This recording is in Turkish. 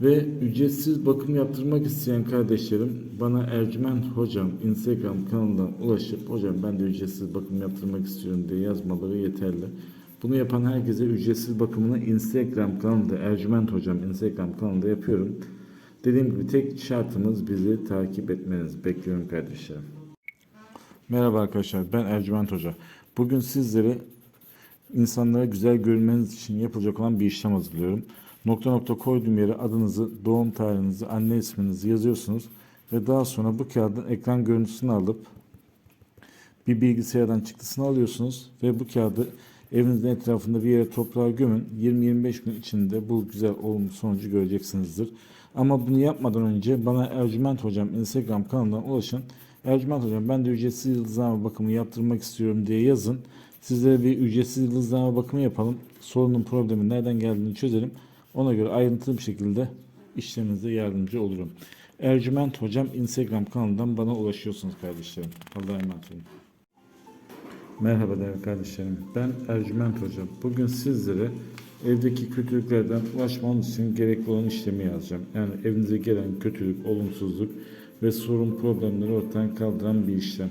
Ve ücretsiz bakım yaptırmak isteyen kardeşlerim bana Ercüment Hocam Instagram kanalından ulaşıp hocam ben de ücretsiz bakım yaptırmak istiyorum diye yazmaları yeterli. Bunu yapan herkese ücretsiz bakımını Instagram kanalında Ercüment Hocam Instagram kanalında yapıyorum. Dediğim gibi tek şartımız bizi takip etmeniz. Bekliyorum kardeşlerim. Merhaba arkadaşlar ben Ercüment Hoca. Bugün sizlere insanlara güzel görünmeniz için yapılacak olan bir işlem hazırlıyorum. Nokta nokta koyduğum yere adınızı, doğum tarihinizi, anne isminizi yazıyorsunuz ve daha sonra bu kağıdın ekran görüntüsünü alıp bir bilgisayardan çıktısını alıyorsunuz ve bu kağıdı evinizin etrafında bir yere toprağa gömün. 20-25 gün içinde bu güzel olumlu sonucu göreceksinizdir. Ama bunu yapmadan önce bana Ercüment Hocam Instagram kanalından ulaşın. Ercüment Hocam ben de ücretsiz yıldızlama bakımı yaptırmak istiyorum diye yazın. Sizlere bir ücretsiz yıldızlama bakımı yapalım. Sorunun problemi nereden geldiğini çözelim. Ona göre ayrıntılı bir şekilde işleminize yardımcı olurum. Ercüment Hocam Instagram kanalından bana ulaşıyorsunuz kardeşlerim. Allah'a emanet olun. Merhaba değerli kardeşlerim. Ben Ercüment Hocam. Bugün sizlere evdeki kötülüklerden ulaşmanız için gerekli olan işlemi yazacağım. Yani evinize gelen kötülük, olumsuzluk ve sorun problemleri ortadan kaldıran bir işlem.